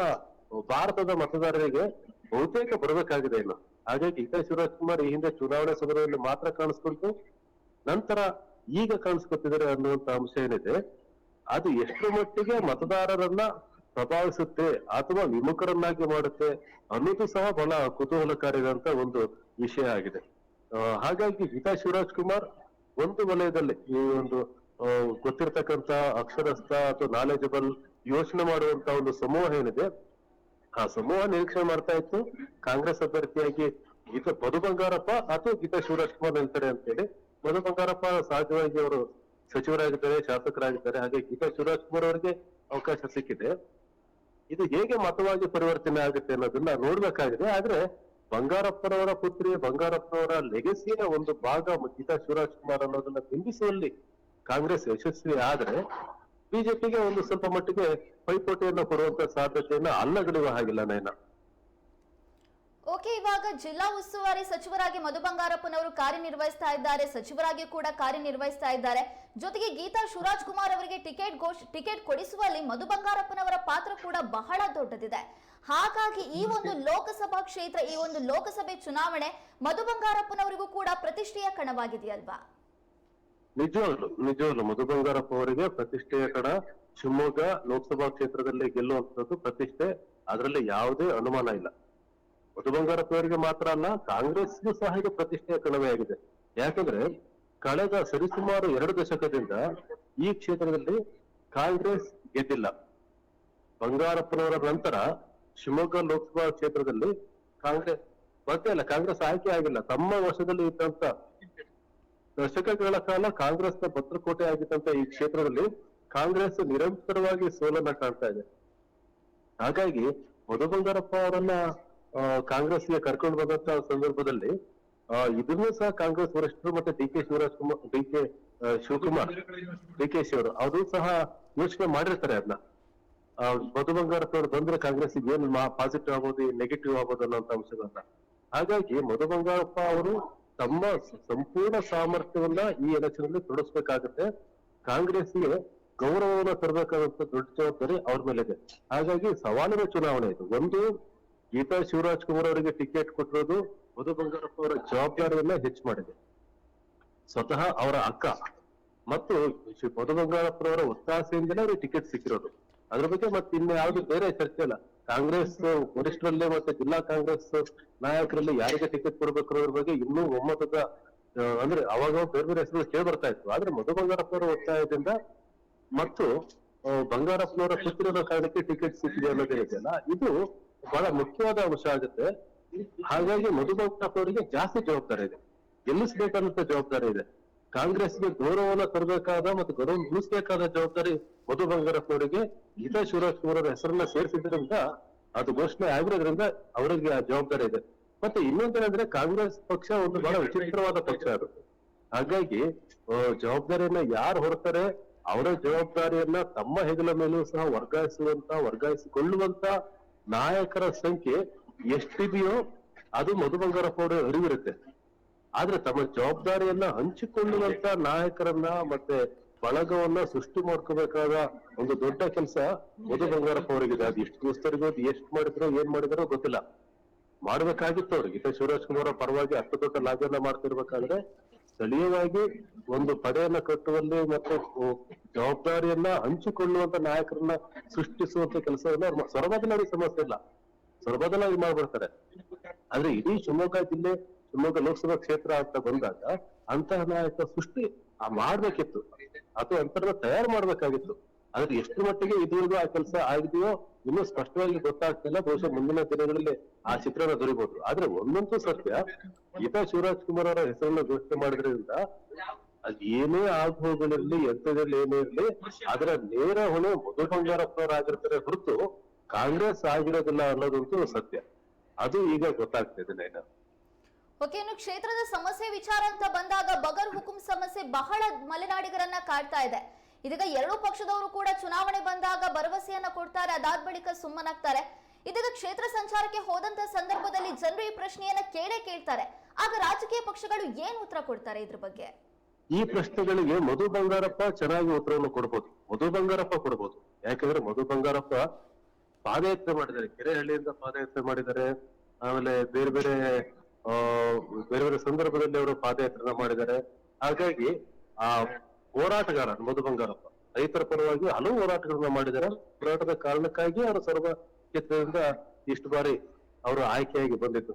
ಭಾರತದ ಮತದಾರರಿಗೆ ಬಹುತೇಕ ಬರಬೇಕಾಗಿದೆ ಇನ್ನು. ಹಾಗಾಗಿ ಗೀತಾ ಶಿವರಾಜ್ ಕುಮಾರ್ ಈ ಹಿಂದೆ ಚುನಾವಣೆ ಸಂದರ್ಭದಲ್ಲಿ ಮಾತ್ರ ಕಾಣಿಸ್ಕೊಳ್ತು. ನಂತರ ಈಗ ಕಾಣಿಸ್ಕೊತಿದ್ದಾರೆ ಅನ್ನುವಂತ ಅಂಶ ಏನಿದೆ, ಅದು ಎಷ್ಟು ಮಟ್ಟಿಗೆ ಮತದಾರರನ್ನ ಪ್ರಭಾವಿಸುತ್ತೆ ಅಥವಾ ವಿಮುಖರನ್ನಾಗಿ ಮಾಡುತ್ತೆ ಅನ್ನೋದು ಸಹ ಬಹಳ ಕುತೂಹಲಕಾರಿಯಾದಂತ ಒಂದು ವಿಷಯ ಆಗಿದೆ. ಹಾಗಾಗಿ ಹಿತಾ ಶಿವರಾಜ್ ಕುಮಾರ್ ಒಂದು ವಲಯದಲ್ಲಿ ಈ ಒಂದು ಗೊತ್ತಿರತಕ್ಕಂತ ಅಕ್ಷರಸ್ಥ ಅಥವಾ ನಾಲೆಜಬಲ್ ಯೋಚನೆ ಮಾಡುವಂತ ಒಂದು ಸಮೂಹ ಏನಿದೆ, ಆ ಸಮೂಹ ನಿರೀಕ್ಷಣೆ ಮಾಡ್ತಾ ಇತ್ತು. ಕಾಂಗ್ರೆಸ್ ಅಭ್ಯರ್ಥಿಯಾಗಿ ಗೀತಾ ಮಧು ಬಂಗಾರಪ್ಪ ಅಥವಾ ಗೀತಾ ಶಿವರಾಜ್ ಕುಮಾರ್ ನಿಲ್ತಾರೆ ಅಂತೇಳಿ. ಮಧು ಬಂಗಾರಪ್ಪ ಸಹಜವಾಗಿ ಅವರು ಸಚಿವರಾಗಿದ್ದಾರೆ, ಶಾಸಕರಾಗಿದ್ದಾರೆ. ಹಾಗೆ ಗೀತಾ ಶಿವರಾಜ್ ಕುಮಾರ್ ಅವರಿಗೆ ಅವಕಾಶ ಸಿಕ್ಕಿದೆ. ಇದು ಹೇಗೆ ಮತವಾಗಿ ಪರಿವರ್ತನೆ ಆಗುತ್ತೆ ಅನ್ನೋದನ್ನ ನೋಡ್ಬೇಕಾಗಿದೆ. ಆದ್ರೆ ಬಂಗಾರಪ್ಪನವರ ಪುತ್ರಿ, ಬಂಗಾರಪ್ಪನವರ ಲೆಗಸಿಯ ಒಂದು ಭಾಗ ಗೀತಾ ಶಿವರಾಜ್ ಕುಮಾರ್ ಅನ್ನೋದನ್ನ ಬಿಂಬಿಸುವಲ್ಲಿ ಕಾಂಗ್ರೆಸ್ ಯಶಸ್ವಿ ಆದ್ರೆ ಬಿಜೆಪಿಗೆ ಒಂದು ಸ್ವಲ್ಪ ಮಟ್ಟಿಗೆ ಪೈಪೋಟಿಯನ್ನ ಕೊಡುವಂತ ಸಾಧ್ಯತೆಯನ್ನ ಅಲ್ಲಗಡಿಯುವ ಹಾಗಿಲ್ಲ ನಯನ. ಓಕೆ, ಇವಾಗ ಜಿಲ್ಲಾ ಉಸ್ತುವಾರಿ ಸಚಿವರಾಗಿ ಮಧು ಬಂಗಾರಪ್ಪನವರು ಕಾರ್ಯನಿರ್ವಹಿಸ್ತಾ ಇದ್ದಾರೆ ಸಚಿವರಾಗಿ ಕೂಡ ಕಾರ್ಯನಿರ್ವಹಿಸ್ತಾ ಇದ್ದಾರೆ. ಜೊತೆಗೆ ಗೀತಾ ಶಿವರಾಜ್ ಕುಮಾರ್ ಅವರಿಗೆ ಟಿಕೆಟ್ ಘೋಷ, ಟಿಕೆಟ್ ಕೊಡಿಸುವಲ್ಲಿ ಮಧು ಬಂಗಾರಪ್ಪನವರ ಪಾತ್ರ ಕೂಡ ಬಹಳ ದೊಡ್ಡದಿದೆ. ಹಾಗಾಗಿ ಈ ಒಂದು ಲೋಕಸಭಾ ಕ್ಷೇತ್ರ, ಈ ಒಂದು ಲೋಕಸಭೆ ಚುನಾವಣೆ ಮಧು ಬಂಗಾರಪ್ಪನವರಿಗೂ ಕೂಡ ಪ್ರತಿಷ್ಠೆಯ ಕಣವಾಗಿದೆಯಲ್ವಾ? ನಿಜವಾಗ್ಲು ನಿಜವಾಗ್ಲು ಮಧು ಬಂಗಾರಪ್ಪ ಅವರಿಗೆ ಪ್ರತಿಷ್ಠೆಯ ಕಣ. ಶಿವಮೊಗ್ಗ ಲೋಕಸಭಾ ಕ್ಷೇತ್ರದಲ್ಲಿ ಗೆಲ್ಲುವಂತದ್ದು ಪ್ರತಿಷ್ಠೆ. ಅದರಲ್ಲಿ ಯಾವುದೇ ಅನುಮಾನ ಇಲ್ಲ. ಮಧು ಬಂಗಾರಪ್ಪ ಅವರಿಗೆ ಮಾತ್ರ ಅಲ್ಲ, ಕಾಂಗ್ರೆಸ್ಗೂ ಸಹ ಇದು ಪ್ರತಿಷ್ಠೆಯ ಆಗಿದೆ. ಯಾಕಂದ್ರೆ ಕಳೆದ ಸರಿಸುಮಾರು ಎರಡು ದಶಕದಿಂದ ಈ ಕ್ಷೇತ್ರದಲ್ಲಿ ಕಾಂಗ್ರೆಸ್ ಗೆದ್ದಿಲ್ಲ. ಬಂಗಾರಪ್ಪನವರ ನಂತರ ಶಿವಮೊಗ್ಗ ಲೋಕಸಭಾ ಕ್ಷೇತ್ರದಲ್ಲಿ ಕಾಂಗ್ರೆಸ್, ಮತ್ತೆ ಅಲ್ಲ, ಕಾಂಗ್ರೆಸ್ ಆಯ್ಕೆ ಆಗಿಲ್ಲ. ತಮ್ಮ ವರ್ಷದಲ್ಲಿ ಇದ್ದಂತ ದಶಕಗಳ ಕಾಲ ಕಾಂಗ್ರೆಸ್ನ ಭದ್ರಕೋಟೆ ಆಗಿದ್ದಂತ ಈ ಕ್ಷೇತ್ರದಲ್ಲಿ ಕಾಂಗ್ರೆಸ್ ನಿರಂತರವಾಗಿ ಸೋಲನ್ನ ಕಾಣ್ತಾ ಇದೆ. ಹಾಗಾಗಿ ಮಧು ಬಂಗಾರಪ್ಪ ಅವರನ್ನ ಕಾಂಗ್ರೆಸ್ಗೆ ಕರ್ಕೊಂಡು ಬಂದಂತ ಸಂದರ್ಭದಲ್ಲಿ ಇದನ್ನು ಸಹ ಕಾಂಗ್ರೆಸ್ ವರಿಷ್ಠರು ಮತ್ತೆ D K Shivaraj Kumar, D K Shivakumar, D K she ಅವರು ಸಹ ಯೋಚನೆ ಮಾಡಿರ್ತಾರೆ ಅದನ್ನ ಮಧು ಬಂಗಾರಪ್ಪ ಅವರು ಬಂದ್ರೆ ಕಾಂಗ್ರೆಸ್ ಏನ್ ಪಾಸಿಟಿವ್ ಆಗೋದು ನೆಗೆಟಿವ್ ಆಗೋದು ಅನ್ನೋಂತ ಅಂಶಗಳನ್ನ. ಹಾಗಾಗಿ ಮಧು ಬಂಗಾರಪ್ಪ ಅವರು ತಮ್ಮ ಸಂಪೂರ್ಣ ಸಾಮರ್ಥ್ಯವನ್ನ ಈ ಎಲೆಕ್ಷನ್ ಅಲ್ಲಿ ತೊಡಸ್ಬೇಕಾಗತ್ತೆ. ಕಾಂಗ್ರೆಸ್ಗೆ ಗೌರವವನ್ನ ತರಬೇಕಾದಂತ ದೊಡ್ಡ ಜವಾಬ್ದಾರಿ ಅವ್ರ ಇದೆ ಹಾಗಾಗಿ ಸವಾಲಿನ ಚುನಾವಣೆ ಇದು. ಒಂದು ಗೀತಾ ಶಿವರಾಜ್ ಕುಮಾರ್ ಅವರಿಗೆ ಟಿಕೆಟ್ ಕೊಟ್ಟಿರೋದು ಮಧು ಬಂಗಾರಪ್ಪ ಅವರ ಜವಾಬ್ದಾರಿಯನ್ನ ಹೆಚ್ಚು ಮಾಡಿದೆ. ಸ್ವತಃ ಅವರ ಅಕ್ಕ ಮತ್ತು ಮಧು ಬಂಗಾರಪ್ಪನವರ ಒತ್ತಾಸೆಯಿಂದಲೇ ಅವ್ರಿಗೆ ಟಿಕೆಟ್ ಸಿಕ್ಕಿರೋದು. ಅದ್ರ ಬಗ್ಗೆ ಮತ್ತೆ ಇನ್ನು ಯಾವ್ದು ಬೇರೆ ಚರ್ಚೆ ಇಲ್ಲ. ಕಾಂಗ್ರೆಸ್ ವರಿಷ್ಠರಲ್ಲೇ ಮತ್ತೆ ಜಿಲ್ಲಾ ಕಾಂಗ್ರೆಸ್ ನಾಯಕರಲ್ಲಿ ಯಾರಿಗೆ ಟಿಕೆಟ್ ಕೊಡ್ಬೇಕು ಅನ್ನೋದ್ರ ಬಗ್ಗೆ ಇನ್ನೂ ಒಮ್ಮತದ ಅಂದ್ರೆ ಅವಾಗ ಬೇರೆ ಬೇರೆ ಹೆಸರು ಕೇಳಿ ಬರ್ತಾ ಇತ್ತು. ಆದ್ರೆ ಮಧು ಬಂಗಾರಪ್ಪನವರ ಒತ್ತಾಯದಿಂದ ಮತ್ತು ಬಂಗಾರಪ್ಪನವರ ಪುತ್ರಿರೋ ಕಾರಣಕ್ಕೆ ಟಿಕೆಟ್ ಸಿಕ್ಕಿದೆ ಅನ್ನೋದೇನಿದೆಯಲ್ಲ ಇದು ಬಹಳ ಮುಖ್ಯವಾದ ಅಂಶ ಆಗುತ್ತೆ. ಹಾಗಾಗಿ ಮಧು ಬಂಗಾರಪ್ಪ ಅವರಿಗೆ ಜಾಸ್ತಿ ಜವಾಬ್ದಾರಿ ಇದೆ. ಗೆಲ್ಲಿಸ್ಬೇಕನ್ನೋ ಜವಾಬ್ದಾರಿ ಇದೆ. ಕಾಂಗ್ರೆಸ್ಗೆ ಗೌರವನ ತರಬೇಕಾದ ಮತ್ತು ಗೌರವ ಉಳಿಸಬೇಕಾದ ಜವಾಬ್ದಾರಿ ಮಧು ಬಂಗಾರಪ್ಪನವರಿಗೆ ಗೀತಾ ಶಿವರಾಜ್ ಅವರ ಹೆಸರನ್ನ ಸೇರಿಸಿದ್ರಿಂದ ಅದು ಘೋಷಣೆ ಆಗಿರೋದ್ರಿಂದ ಅವರಿಗೆ ಆ ಜವಾಬ್ದಾರಿ ಇದೆ. ಮತ್ತೆ ಇನ್ನೊಂದೇನಂದ್ರೆ ಕಾಂಗ್ರೆಸ್ ಪಕ್ಷ ಒಂದು ಬಹಳ ವಿಚಿತ್ರವಾದ ಪಕ್ಷ ಅದು. ಹಾಗಾಗಿ ಜವಾಬ್ದಾರಿಯನ್ನ ಯಾರು ಹೊರತಾರೆ ಅವರ ಜವಾಬ್ದಾರಿಯನ್ನ ತಮ್ಮ ಹೆಗಲ ಮೇಲೂ ಸಹ ವರ್ಗಾಯಿಸುವಂತ, ವರ್ಗಾಯಿಸಿಕೊಳ್ಳುವಂತ ನಾಯಕರ ಸಂಖ್ಯೆ ಎಷ್ಟಿದೆಯೋ ಅದು ಮಧು ಬಂಗಾರಪ್ಪ ಅವರ ಅರಿವಿರುತ್ತೆ ಆದ್ರೆ ತಮ್ಮ ಜವಾಬ್ದಾರಿಯನ್ನ ಹಂಚಿಕೊಳ್ಳುವಂತ ನಾಯಕರನ್ನ ಮತ್ತೆ ಬಳಗವನ್ನ ಸೃಷ್ಟಿ ಮಾಡ್ಕೋಬೇಕಾದ ಒಂದು ದೊಡ್ಡ ಕೆಲಸ ಮಧು ಬಂಗಾರಪ್ಪ ಅವರಿಗಿದೆ ಅದು ಎಷ್ಟು ದಿವಸದವರೆಗೂ ಅದು ಎಷ್ಟು ಮಾಡಿದ್ರು, ಏನ್ ಮಾಡಿದ್ರೋ ಗೊತ್ತಿಲ್ಲ. ಮಾಡ್ಬೇಕಾಗಿತ್ತು ಅವ್ರಿಗೆ ಶಿವರಾಜ್ ಕುಮಾರ್ ಪರವಾಗಿ ಅಷ್ಟು ದೊಡ್ಡ ಲಾಭವನ್ನ ಮಾಡ್ತಿರ್ಬೇಕಾದ್ರೆ ಸ್ಥಳೀಯವಾಗಿ ಒಂದು ಪಡೆಯನ್ನ ಕಟ್ಟುವಲ್ಲಿ ಮತ್ತು ಜವಾಬ್ದಾರಿಯನ್ನ ಹಂಚಿಕೊಳ್ಳುವಂತ ನಾಯಕರನ್ನ ಸೃಷ್ಟಿಸುವಂತ ಕೆಲಸವನ್ನ ಮಾ- ಸಮಸ್ಯೆ ಇಲ್ಲ. ಸೊರಬದಲ್ಲಿ ಮಾಡ್ಬಿಡ್ತಾರೆ. ಆದ್ರೆ ಇಡೀ ಶಿವಮೊಗ್ಗ ಜಿಲ್ಲೆ, ಶಿವಮೊಗ್ಗ ಲೋಕಸಭಾ ಕ್ಷೇತ್ರ ಅಂತ ಬಂದಾಗ ಅಂತಹ ನಾಯಕ ಸೃಷ್ಟಿ ಆ ಮಾಡ್ಬೇಕಿತ್ತು. ಅಥವಾ ಅಂತರ್ನ ತಯಾರು ಮಾಡ್ಬೇಕಾಗಿತ್ತು. ಆದ್ರೆ ಎಷ್ಟು ಮಟ್ಟಿಗೆ ಇದುವರೆಗೂ ಆ ಕೆಲಸ ಆಗಿದೆಯೋ ಇನ್ನೂ ಸ್ಪಷ್ಟವಾಗಿ ಗೊತ್ತಾಗ್ತಿಲ್ಲ ಬಹುಶಃ ಮುಂದಿನ ದಿನಗಳಲ್ಲಿ ಆ ಚಿತ್ರನ ದೊರಿಬಹುದು ಆದ್ರೆ ಒಂದಂತೂ ಸತ್ಯ ಗೀತಾ ಶಿವರಾಜ್ ಕುಮಾರ್ ಅವರ ಹೆಸರನ್ನ ಘೋಷಣೆ ಮಾಡಿದ್ರಿಂದ ಅದ್ ಏನೇ ಆಗುಗಳಿರ್ಲಿ ಯಂತ್ರದಲ್ಲಿ ಏನೇ ಇರ್ಲಿ ಅದರ ನೇರ ಹೊಣೆ ಮಧು ಬಂಗಾರಪ್ಪನವರಾಗಿರ್ತಾರೆ ಹೊರತು ಕಾಂಗ್ರೆಸ್ ಆಗಿರೋದಿಲ್ಲ ಅನ್ನೋದಂತೂ ಸತ್ಯ. ಅದು ಈಗ ಗೊತ್ತಾಗ್ತಿದೆ ನೈನಾ. ಓಕೆ ಇನ್ನು ಕ್ಷೇತ್ರದ ಸಮಸ್ಯೆ ವಿಚಾರ ಅಂತ ಬಂದಾಗ ಬಗರ್ ಹುಕುಂ ಸಮಸ್ಯೆ ಬಹಳ ಮಲೆನಾಡಿಗರನ್ನ ಕಾಡ್ತಾ ಇದೆ. ಇದೀಗ ಎರಡೂ ಪಕ್ಷದವರು ಕೂಡ ಚುನಾವಣೆ ಬಂದಾಗ ಭರವಸೆಯನ್ನ ಕೊಡ್ತಾರೆ, ಅದಾದ ಬಳಿಕ ಸುಮ್ಮನಾಗ್ತಾರೆ. ಇದೀಗ ಕ್ಷೇತ್ರ ಸಂಚಾರಕ್ಕೆ ಹೋದಂತ ಸಂದರ್ಭದಲ್ಲಿ ಜನರು ಈ ಪ್ರಶ್ನೆಯನ್ನ ಕೇಳೇ ಕೇಳ್ತಾರೆ. ಆಗ ರಾಜಕೀಯ ಪಕ್ಷಗಳು ಏನ್ ಉತ್ತರ ಕೊಡ್ತಾರೆ ಇದ್ರ ಬಗ್ಗೆ? ಈ ಪ್ರಶ್ನೆಗಳಿಗೆ ಮಧು ಬಂಗಾರಪ್ಪ ಚೆನ್ನಾಗಿ ಉತ್ತರವನ್ನು ಕೊಡ್ಬೋದು. ಮಧು ಬಂಗಾರಪ್ಪ ಕೊಡ್ಬೋದು. ಯಾಕಂದ್ರೆ ಮಧು ಬಂಗಾರಪ್ಪ ಪಾದಯಾತ್ರೆ ಮಾಡಿದ್ದಾರೆ. ಕೆರೆಹಳ್ಳಿಯಿಂದ ಪಾದಯಾತ್ರೆ ಮಾಡಿದ್ದಾರೆ. ಆಮೇಲೆ ಬೇರೆ ಬೇರೆ ಬೇರೆ ಬೇರೆ ಸಂದರ್ಭದಲ್ಲಿ ಅವರು ಪಾದಯಾತ್ರೆನ ಮಾಡಿದ್ದಾರೆ. ಹಾಗಾಗಿ ಆ ಹೋರಾಟಗಾರ ಮಧು ಬಂಗಾರಪ್ಪ ರೈತರ ಪರವಾಗಿ ಹಲವು ಹೋರಾಟಗಳನ್ನ ಮಾಡಿದ್ದಾರೆ. ಹೋರಾಟದ ಕಾರಣಕ್ಕಾಗಿ ಅವರು ಸರ್ವ ಕ್ಷೇತ್ರದಿಂದ ಇಷ್ಟು ಬಾರಿ ಅವರು ಆಯ್ಕೆಯಾಗಿ ಬಂದಿದ್ದು.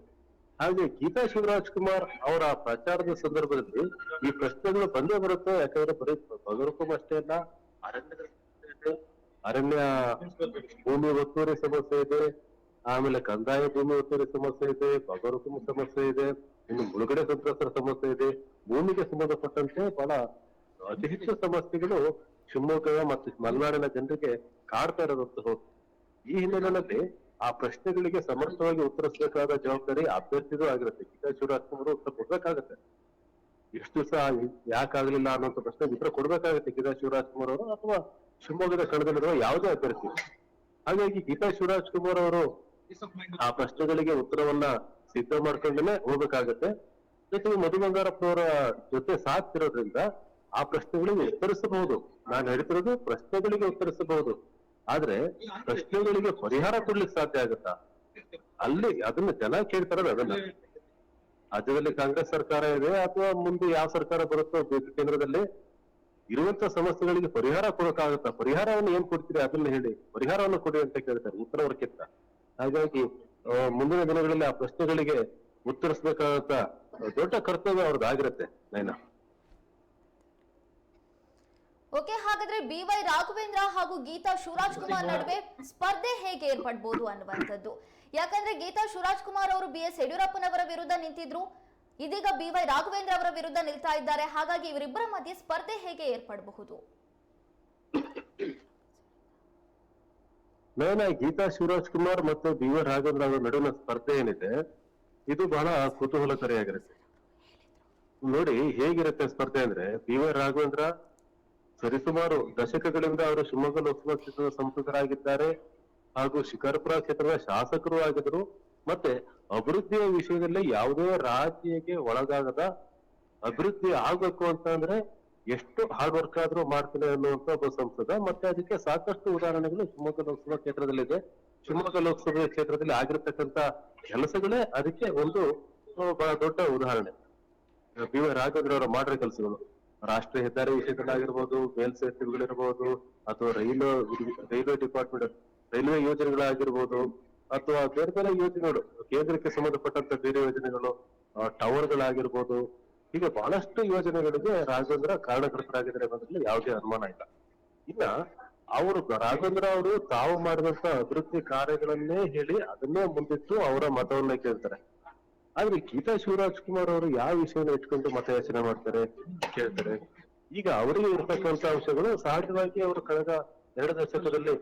ಹಾಗೆ ಗೀತಾ ಶಿವರಾಜ್ ಕುಮಾರ್ ಅವರ ಪ್ರಚಾರದ ಸಂದರ್ಭದಲ್ಲಿ ಈ ಪ್ರಶ್ನೆಗಳು ಬಂದೇ ಬರುತ್ತೆ. ಯಾಕಂದ್ರೆ ಬರೀ ಬಗರಕ್ಕೂ ಅಷ್ಟೇ ಅಲ್ಲ ಇದೆ, ಅರಣ್ಯ ಭೂಮಿ ಒತ್ತುವರಿ ಸಮಸ್ಯೆ ಇದೆ ಆಮೇಲೆ ಕಂದಾಯ ಭೂಮಿ ಒತ್ತುವರಿ ಸಮಸ್ಯೆ ಇದೆ ಬಗರುಕುಂ ಸಮಸ್ಯೆ ಇದೆ ಇನ್ನು ಮುಳುಗಡೆ ಸಂತ್ರಸ್ತರ ಸಮಸ್ಯೆ ಇದೆ. ಭೂಮಿಗೆ ಸಂಬಂಧಪಟ್ಟಂತೆ ಬಹಳ ಅತಿ ಹೆಚ್ಚು ಸಮಸ್ಯೆಗಳು ಶಿವಮೊಗ್ಗ ಮತ್ತು ಮಲೆನಾಡಿನ ಜನರಿಗೆ ಕಾಡ್ತಾ ಇರೋದಂತ ಈ ಹಿನ್ನೆಲೆಯಲ್ಲಿ ಆ ಪ್ರಶ್ನೆಗಳಿಗೆ ಸಮರ್ಥವಾಗಿ ಉತ್ತರಿಸಬೇಕಾದ ಜವಾಬ್ದಾರಿ ಅಭ್ಯರ್ಥಿಗೂ ಆಗಿರುತ್ತೆ. ಗೀತಾ ಶಿವರಾಜ್ ಕುಮಾರ್ ಉತ್ತರ ಕೊಡ್ಬೇಕಾಗತ್ತೆ. ಎಷ್ಟು ದಿವಸ ಯಾಕಾಗ್ಲಿಲ್ಲ ಅನ್ನೋಂಥ ಪ್ರಶ್ನೆ ಉತ್ತರ ಕೊಡ್ಬೇಕಾಗತ್ತೆ ಗೀತಾ ಶಿವರಾಜ್ ಕುಮಾರ್ ಅವರು ಅಥವಾ ಶಿವಮೊಗ್ಗದ ಕಣದಲ್ಲಿರುವ ಯಾವುದೇ ಅಭ್ಯರ್ಥಿ. ಹಾಗಾಗಿ ಗೀತಾ ಶಿವರಾಜ್ ಕುಮಾರ್ ಅವರು ಆ ಪ್ರಶ್ನೆಗಳಿಗೆ ಉತ್ತರವನ್ನ ಸಿದ್ಧ ಮಾಡ್ಕೊಂಡೇ ಹೋಗ್ಬೇಕಾಗತ್ತೆ. ಜೊತೆಗೆ ಮಧು ಬಂಗಾರಪ್ಪನವರ ಜೊತೆ ಸಾಥ್ ಇರೋದ್ರಿಂದ ಆ ಪ್ರಶ್ನೆಗಳಿಗೆ ಉತ್ತರಿಸಬಹುದು. ನಾನು ಹೇಳ್ತಿರೋದು ಪ್ರಶ್ನೆಗಳಿಗೆ ಉತ್ತರಿಸಬಹುದು. ಆದ್ರೆ ಪ್ರಶ್ನೆಗಳಿಗೆ ಪರಿಹಾರ ಕೊಡ್ಲಿಕ್ಕೆ ಸಾಧ್ಯ ಆಗುತ್ತಾ? ಅಲ್ಲಿ ಅದನ್ನ ಜನ ಕೇಳ್ತಾರಲ್ಲ ಅದನ್ನ. ರಾಜ್ಯದಲ್ಲಿ ಕಾಂಗ್ರೆಸ್ ಸರ್ಕಾರ ಇದೆ ಅಥವಾ ಮುಂದೆ ಯಾವ ಸರ್ಕಾರ ಬರುತ್ತೋ ಕೇಂದ್ರದಲ್ಲಿ ಇರುವಂತ ಸಮಸ್ಯೆಗಳಿಗೆ ಪರಿಹಾರ ಕೊಡೋಕ್ಕಾಗುತ್ತಾ? ಪರಿಹಾರವನ್ನು ಏನ್ ಕೊಡ್ತೀರಿ? ಅದನ್ನ ಹೇಳಿ. ಪರಿಹಾರವನ್ನು ಕೊಡಿ ಅಂತ ಕೇಳ್ತಾರೆ ಉತ್ತರ ಉತ್ತರವರ್ಕಿಂತ. ಹಾಗಾಗಿ ಮುಂದಿನ ದಿನಗಳಲ್ಲಿ ಆ ಪ್ರಶ್ನೆಗಳಿಗೆ ಉತ್ತರಿಸಬೇಕಾದಂತ ದೊಡ್ಡ ಕರ್ತವ್ಯ ಅವ್ರದ್ದಾಗಿರುತ್ತೆ ನೈನಾ. ಓಕೆ ಹಾಗಾದ್ರೆ ಬಿ ವೈ ರಾಘವೇಂದ್ರ ಹಾಗೂ ಗೀತಾ ಶಿವರಾಜ್ ಕುಮಾರ್ ನಡುವೆ ಸ್ಪರ್ಧೆ ಹೇಗೆ ಏರ್ಪಡ್ಬೋದು ಅನ್ನುವಂಥದ್ದು. ಯಾಕಂದ್ರೆ ಗೀತಾ ಶಿವರಾಜ್ ಕುಮಾರ್ ಅವರು ಬಿ ಎಸ್ ಯಡಿಯೂರಪ್ಪನವರ ವಿರುದ್ಧ ನಿಂತಿದ್ರು. ಇದೀಗ ಬಿ ವೈ ರಾಘವೇಂದ್ರ ಅವರ ವಿರುದ್ಧ ನಿಲ್ತಾ ಇದ್ದಾರೆ. ಹಾಗಾಗಿ ಇವರಿಬ್ಬರ ಮಧ್ಯೆ ಸ್ಪರ್ಧೆ ಹೇಗೆ ಏರ್ಪಡಬಹುದು? ಗೀತಾ ಶಿವರಾಜ್ ಕುಮಾರ್ ಮತ್ತು ಬಿ ವೈ ರಾಘವೇಂದ್ರ ಅವರ ನಡುವಿನ ಸ್ಪರ್ಧೆ ಏನಿದೆ ಇದು ಬಹಳ ಕುತೂಹಲಕಾರಿಯಾಗಿರುತ್ತೆ. ನೋಡಿ ಹೇಗಿರುತ್ತೆ ಸ್ಪರ್ಧೆ ಅಂದ್ರೆ ಬಿ ವೈ ರಾಘವೇಂದ್ರ ಸರಿಸುಮಾರು ದಶಕಗಳಿಂದ ಅವರು ಶಿವಮೊಗ್ಗ ಲೋಕಸಭಾ ಕ್ಷೇತ್ರದ ಸಂಸದರಾಗಿದ್ದಾರೆ. ಹಾಗೂ ಶಿಕಾರಪುರ ಕ್ಷೇತ್ರದ ಶಾಸಕರು ಆಗಿದ್ರು ಮತ್ತೆ ಅಭಿವೃದ್ಧಿಯ ವಿಷಯದಲ್ಲಿ ಯಾವುದೇ ರಾಜ್ಯಕ್ಕೆ ಒಳಗಾಗದ ಅಭಿವೃದ್ಧಿ ಆಗ್ಬೇಕು ಅಂತ ಅಂದ್ರೆ ಎಷ್ಟು ಹಾರ್ಡ್ ವರ್ಕ್ ಆದ್ರೂ ಮಾಡ್ತಾರೆ ಅನ್ನುವಂತ ಒಬ್ಬ ಸಂಸದ. ಮತ್ತೆ ಅದಕ್ಕೆ ಸಾಕಷ್ಟು ಉದಾಹರಣೆಗಳು ಶಿವಮೊಗ್ಗ ಲೋಕಸಭಾ ಕ್ಷೇತ್ರದಲ್ಲಿದೆ. ಶಿವಮೊಗ್ಗ ಲೋಕಸಭಾ ಕ್ಷೇತ್ರದಲ್ಲಿ ಆಗಿರ್ತಕ್ಕಂತ ಕೆಲಸಗಳೇ ಅದಕ್ಕೆ ಒಂದು ಬಹಳ ದೊಡ್ಡ ಉದಾಹರಣೆ. ಬಿ ವೈ ರಾಘವೇಂದ್ರ ಅವರ ಮಾಡಿರೋ ಕೆಲಸಗಳು. ರಾಷ್ಟ್ರೀಯ ಹೆದ್ದಾರಿ ವಿಷಯದಲ್ಲಾಗಿರ್ಬೋದು ಮೇಲ್ಸೇತುವೆಗಳಿರ್ಬೋದು ಅಥವಾ ರೈಲು ರೈಲ್ವೆ ಡಿಪಾರ್ಟ್ಮೆಂಟ್, ರೈಲ್ವೆ ಯೋಜನೆಗಳಾಗಿರ್ಬೋದು, ಅಥವಾ ಬೇರೆ ಬೇರೆ ಯೋಜನೆಗಳು, ಕೇಂದ್ರಕ್ಕೆ ಸಂಬಂಧಪಟ್ಟಂತ ಬೇರೆ ಯೋಜನೆಗಳು ಟವರ್ಗಳಾಗಿರ್ಬೋದು, ಹೀಗೆ ಬಹಳಷ್ಟು ಯೋಜನೆಗಳಿಗೆ ರಾಘವೇಂದ್ರ ಕಾರಣಕರ್ತರಾಗಿದ್ದಾರೆ ಅನ್ನೋದ್ರಲ್ಲಿ ಯಾವುದೇ ಅನುಮಾನ ಇಲ್ಲ. ಇನ್ನ ಅವರು ರಾಘವೇಂದ್ರ ಅವರು ತಾವು ಮಾಡಿದಂತ ಅಭಿವೃದ್ಧಿ ಕಾರ್ಯಗಳನ್ನೇ ಹೇಳಿ ಅದನ್ನೇ ಮುಂದಿಟ್ಟು ಅವರ ಮತವನ್ನ ಕೇಳ್ತಾರೆ. ಆದ್ರೆ ಗೀತಾ ಶಿವರಾಜ್ ಕುಮಾರ್ ಅವರು ಯಾವ ವಿಷಯನ ಇಟ್ಕೊಂಡು ಮತಯಾಚನೆ ಮಾಡ್ತಾರೆ ಕೇಳ್ತಾರೆ. ಈಗ ಅವರಿಗೆ ಇರ್ತಕ್ಕಂತ ಅಂಶಗಳು ಸಹಜವಾಗಿ ಅವರು ಕಳೆದ ಎರಡು ದಶಕದಲ್ಲಿ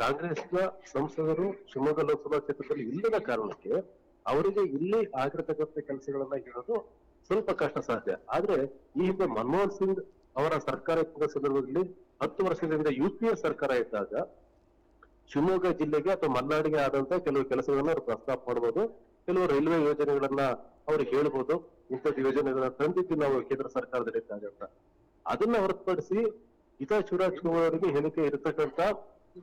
ಕಾಂಗ್ರೆಸ್ನ ಸಂಸದರು ಶಿವಮೊಗ್ಗ ಲೋಕಸಭಾ ಕ್ಷೇತ್ರದಲ್ಲಿ ಇಲ್ಲದ ಕಾರಣಕ್ಕೆ ಅವರಿಗೆ ಇಲ್ಲಿ ಆಗಿರತಕ್ಕಂತ ಕೆಲಸಗಳನ್ನ ಹೇಳೋದು ಸ್ವಲ್ಪ ಕಷ್ಟ ಸಾಧ್ಯ. ಆದ್ರೆ ಈ ಹಿಂದೆ ಮನಮೋಹನ್ ಸಿಂಗ್ ಅವರ ಸರ್ಕಾರ ಇದ್ದ ಸಂದರ್ಭದಲ್ಲಿ ಹತ್ತು ವರ್ಷದಿಂದ ಯು ಪಿ ಎ ಸರ್ಕಾರ ಇದ್ದಾಗ ಶಿವಮೊಗ್ಗ ಜಿಲ್ಲೆಗೆ ಅಥವಾ ಮಲೆನಾಡಿಗೆ ಆದಂತ ಕೆಲವು ಕೆಲಸಗಳನ್ನ ಅವರು ಪ್ರಸ್ತಾಪ ಮಾಡಬಹುದು. ಕೆಲವು ರೈಲ್ವೆ ಯೋಜನೆಗಳನ್ನ ಅವ್ರು ಹೇಳ್ಬೋದು. ಇಂಥದ್ದು ಯೋಜನೆಗಳನ್ನ ತಂದಿದ್ದು ನಾವು ಕೇಂದ್ರ ಸರ್ಕಾರದಲ್ಲಿ ಅಂತ. ಅದನ್ನ ಹೊರತುಪಡಿಸಿ ಹಿತ ಶಿವರಾಜ್ ಕುಮಾರ್ ಅವರಿಗೆ ಹೇಳಿಕೆ ಇರತಕ್ಕಂತ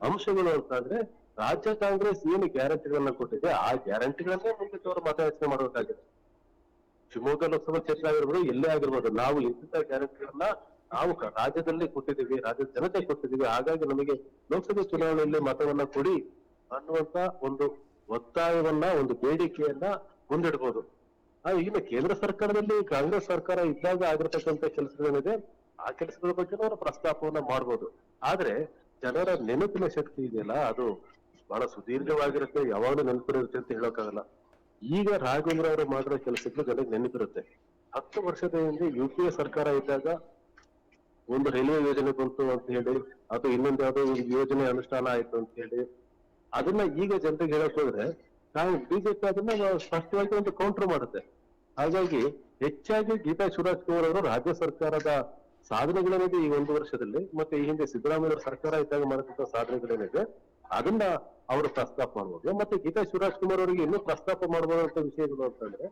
ಅಂಶಗಳು ಅಂತಂದ್ರೆ ರಾಜ್ಯ ಕಾಂಗ್ರೆಸ್ ಏನು ಗ್ಯಾರಂಟಿಗಳನ್ನ ಕೊಟ್ಟಿದೆ, ಆ ಗ್ಯಾರಂಟಿಗಳನ್ನೇ ಮುಂದಕ್ಕೆ ಅವರು ಮತಯಾಚನೆ ಮಾಡಬೇಕಾಗಿದೆ. ಶಿವಮೊಗ್ಗ ಲೋಕಸಭಾ ಕ್ಷೇತ್ರ ಆಗಿರ್ಬೋದು, ಎಲ್ಲೇ ಆಗಿರ್ಬೋದು, ನಾವು ಇಂಥ ಗ್ಯಾರಂಟಿಗಳನ್ನ ನಾವು ರಾಜ್ಯದಲ್ಲಿ ಕೊಟ್ಟಿದ್ದೀವಿ, ರಾಜ್ಯದ ಜನತೆ ಕೊಟ್ಟಿದ್ದೀವಿ. ಹಾಗಾಗಿ ನಮಗೆ ಲೋಕಸಭೆ ಚುನಾವಣೆಯಲ್ಲಿ ಮತವನ್ನ ಕೊಡಿ ಅನ್ನುವಂತ ಒಂದು ಒತ್ತಾಯವನ್ನ, ಒಂದು ಬೇಡಿಕೆಯನ್ನ ಮುಂದಿಡ್ಬೋದು. ಈಗ ಕೇಂದ್ರ ಸರ್ಕಾರದಲ್ಲಿ ಕಾಂಗ್ರೆಸ್ ಸರ್ಕಾರ ಇದ್ದಾಗ ಆಗಿರ್ತಕ್ಕಂಥ ಕೆಲಸಗಳೇನಿದೆ ಆ ಕೆಲಸಗಳ ಬಗ್ಗೆ ಅವರು ಪ್ರಸ್ತಾಪವನ್ನ ಮಾಡ್ಬೋದು. ಆದ್ರೆ ಜನರ ನೆನಪಿನ ಶಕ್ತಿ ಇದೆಯಲ್ಲ, ಅದು ಬಹಳ ಸುದೀರ್ಘವಾಗಿರುತ್ತೆ. ಯಾವಾಗಲೂ ನೆನಪಿರುತ್ತೆ ಅಂತ ಹೇಳೋಕ್ಕಾಗಲ್ಲ. ಈಗ ರಾಘವೇಂದ್ರ ಅವರು ಮಾಡಿರೋ ಕೆಲಸಗಳು ಜನಕ್ಕೆ ನೆನಪಿರುತ್ತೆ. ಹತ್ತು ವರ್ಷದ ಹಿಂದೆ ಯು ಪಿ ಎ ಸರ್ಕಾರ ಇದ್ದಾಗ ಒಂದು ರೈಲ್ವೆ ಯೋಜನೆ ಬಂತು ಅಂತ ಹೇಳಿ ಅಥವಾ ಇನ್ನೊಂದು ಯಾವುದೋ ಒಂದು ಯೋಜನೆ ಅನುಷ್ಠಾನ ಆಯ್ತು ಅಂತ ಹೇಳಿ ಅದನ್ನ ಈಗ ಜನರಿಗೆ ಹೇಳಕ್ ಹೋದ್ರೆ, ನಾವು ಬಿಜೆಪಿ ಅದನ್ನ ಸ್ಪಷ್ಟವಾಗಿ ಒಂದು ಕೌಂಟರ್ ಮಾಡುತ್ತೆ. ಹಾಗಾಗಿ ಹೆಚ್ಚಾಗಿ ಗೀತಾ ಶಿವರಾಜ್ ಕುಮಾರ್ ಅವರು ರಾಜ್ಯ ಸರ್ಕಾರದ ಸಾಧನೆಗಳೇನಿದೆ ಈ ಒಂದು ವರ್ಷದಲ್ಲಿ ಮತ್ತೆ ಈ ಹಿಂದೆ ಸಿದ್ದರಾಮಯ್ಯ ಸರ್ಕಾರ ಇದ್ದಾಗ ಮಾಡಿದಂತ ಸಾಧನೆಗಳೇನಿದೆ, ಅದನ್ನ ಅವರು ಪ್ರಸ್ತಾಪ ಮಾಡ್ಬೋದು. ಮತ್ತೆ ಗೀತಾ ಶಿವರಾಜ್ ಕುಮಾರ್ ಅವರಿಗೆ ಇನ್ನೂ ಪ್ರಸ್ತಾಪ ಮಾಡಬಹುದಂತ ವಿಷಯಗಳು ಅಂತಂದ್ರೆ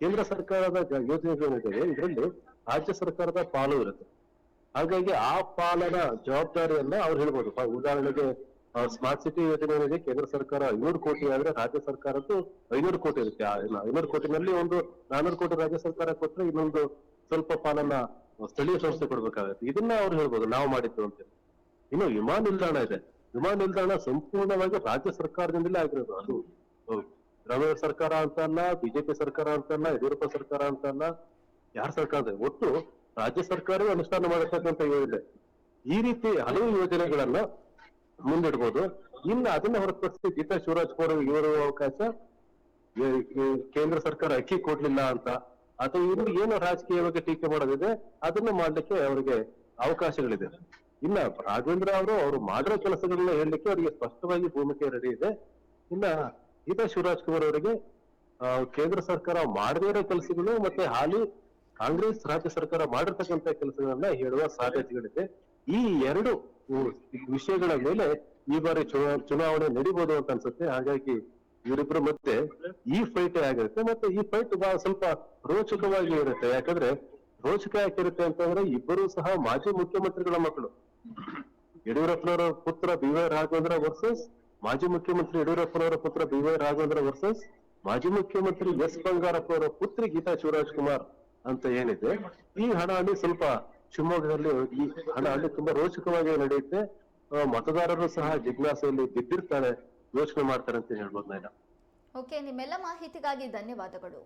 ಕೇಂದ್ರ ಸರ್ಕಾರದ ಯೋಜನೆಗಳೇನಿದೆ, ಇದರಲ್ಲಿ ರಾಜ್ಯ ಸರ್ಕಾರದ ಪಾಲು ಇರುತ್ತೆ. ಹಾಗಾಗಿ ಆ ಪಾಲನ ಜವಾಬ್ದಾರಿಯನ್ನ ಅವ್ರು ಹೇಳ್ಬೋದು. ಉದಾಹರಣೆಗೆ ಸ್ಮಾರ್ಟ್ ಸಿಟಿ ಯೋಜನೆ ಏನಿದೆ ಕೇಂದ್ರ ಸರ್ಕಾರ ಐನೂರು ಕೋಟಿ ಆದ್ರೆ ರಾಜ್ಯ ಸರ್ಕಾರದ್ದು ಐನೂರು ಕೋಟಿ ಇರುತ್ತೆ. ಆ ಐನೂರು ಕೋಟಿನಲ್ಲಿ ಒಂದು ನಾನೂರು ಕೋಟಿ ರಾಜ್ಯ ಸರ್ಕಾರ ಕೊಟ್ರೆ ಇನ್ನೊಂದು ಸ್ವಲ್ಪ ಪಾಲನ್ನ ಸ್ಥಳೀಯ ಸಂಸ್ಥೆ ಕೊಡ್ಬೇಕಾಗತ್ತೆ. ಇದನ್ನ ಅವ್ರು ಹೇಳ್ಬೋದು, ನಾವು ಮಾಡಿದ್ದು ಅಂತ ಇನ್ನು ವಿಮಾನ ನಿಲ್ದಾಣ ಇದೆ. ವಿಮಾನ ನಿಲ್ದಾಣ ಸಂಪೂರ್ಣವಾಗಿ ರಾಜ್ಯ ಸರ್ಕಾರದಿಂದಲೇ ಆಗಿರೋದು. ಅದು ದ್ರಾವಿಡ ಸರ್ಕಾರ ಅಂತ ಅಲ್ಲ ಬಿಜೆಪಿ ಸರ್ಕಾರ ಅಂತ ಅಲ್ಲ ಯಡಿಯೂರಪ್ಪ ಸರ್ಕಾರ ಅಂತ ಅಲ್ಲ ಯಾರ ಸರ್ಕಾರ ಒಟ್ಟು ರಾಜ್ಯ ಸರ್ಕಾರವೇ ಅನುಷ್ಠಾನ ಮಾಡತಕ್ಕಂತ ಯೋಜನೆ. ಈ ರೀತಿ ಹಲವು ಯೋಜನೆಗಳನ್ನ ಮುಂದಿಡ್ಬೋದು. ಇನ್ನು ಅದನ್ನ ಹೊರತುಪಡಿಸಿ ಗೀತಾ ಶಿವರಾಜ್ ಕೋರ್ ಇವರು ಅವಕಾಶ ಕೇಂದ್ರ ಸರ್ಕಾರ ಅಕ್ಕಿ ಕೊಡ್ಲಿಲ್ಲ ಅಂತ. ಅಥವಾ ಇನ್ನು ಏನು ರಾಜಕೀಯವಾಗಿ ಟೀಕೆ ಮಾಡೋದಿದೆ, ಅದನ್ನ ಮಾಡ್ಲಿಕ್ಕೆ ಅವರಿಗೆ ಅವಕಾಶಗಳಿದೆ. ಇನ್ನ ರಾಘವೇಂದ್ರ ಅವರು ಅವರು ಮಾಡಿರೋ ಕೆಲಸಗಳನ್ನ ಹೇಳಲಿಕ್ಕೆ ಅವರಿಗೆ ಸ್ಪಷ್ಟವಾಗಿ ಭೂಮಿಕೆ ರೆಡಿ ಇದೆ. ಇನ್ನ ಗೀತಾ ಶಿವರಾಜ್ ಕುಮಾರ್ ಅವರಿಗೆ ಕೇಂದ್ರ ಸರ್ಕಾರ ಮಾಡದೇ ಇರೋ ಕೆಲಸಗಳು ಮತ್ತೆ ಹಾಲಿ ಕಾಂಗ್ರೆಸ್ ರಾಜ್ಯ ಸರ್ಕಾರ ಮಾಡಿರ್ತಕ್ಕಂತ ಕೆಲಸಗಳನ್ನ ಹೇಳುವ ಸಾಧ್ಯತೆಗಳಿದೆ. ಈ ಎರಡು ವಿಷಯಗಳ ಮೇಲೆ ಈ ಬಾರಿ ಚುನಾ- ಚುನಾವಣೆ ನಡಿಬೋದು ಅಂತ ಅನ್ಸುತ್ತೆ. ಹಾಗಾಗಿ ಇವರಿಬ್ರು ಮತ್ತೆ ಈ ಫೈಟ್ ಆಗಿರುತ್ತೆ. ಮತ್ತೆ ಈ ಫೈಟ್ ಬಹಳ ಸ್ವಲ್ಪ ರೋಚಕವಾಗಿ ಇರುತ್ತೆ. ಯಾಕಂದ್ರೆ ರೋಚಕ ಯಾಕಿರುತ್ತೆ ಅಂತಂದ್ರೆ ಇಬ್ಬರು ಸಹ ಮಾಜಿ ಮುಖ್ಯಮಂತ್ರಿಗಳ ಮಕ್ಕಳು. ಯಡಿಯೂರಪ್ಪನವರ ಪುತ್ರ ಬಿ ವೈ ರಾಘವೇಂದ್ರ ವರ್ಸಸ್ ಮಾಜಿ ಮುಖ್ಯಮಂತ್ರಿ ಯಡಿಯೂರಪ್ಪನವರ ಪುತ್ರ ಬಿ ವೈ ರಾಘವೇಂದ್ರ ವರ್ಸಸ್ ಮಾಜಿ ಮುಖ್ಯಮಂತ್ರಿ ಎಸ್ ಬಂಗಾರಪ್ಪ ಅವರ ಪುತ್ರಿ ಗೀತಾ ಶಿವರಾಜ್ ಕುಮಾರ್ ಅಂತ ಏನಿದೆ. ಈ ಹಣಾಹಣಿ ಸ್ವಲ್ಪ ಶಿವಮೊಗ್ಗದಲ್ಲಿ ಈ ಅಲ್ಲಿ ತುಂಬಾ ರೋಚಕವಾಗಿ ನಡೆಯುತ್ತೆ. ಮತದಾರರು ಸಹ ಜಿಜ್ಞಾಸೆಯಲ್ಲಿ ಬಿದ್ದಿರ್ತಾರೆ ಯೋಚನೆ ಮಾಡ್ತಾರೆ ಅಂತ ಹೇಳ್ಬೋದು ನೈನಾ ಓಕೆ, ನಿಮ್ಮೆಲ್ಲ ಮಾಹಿತಿಗಾಗಿ ಧನ್ಯವಾದಗಳು.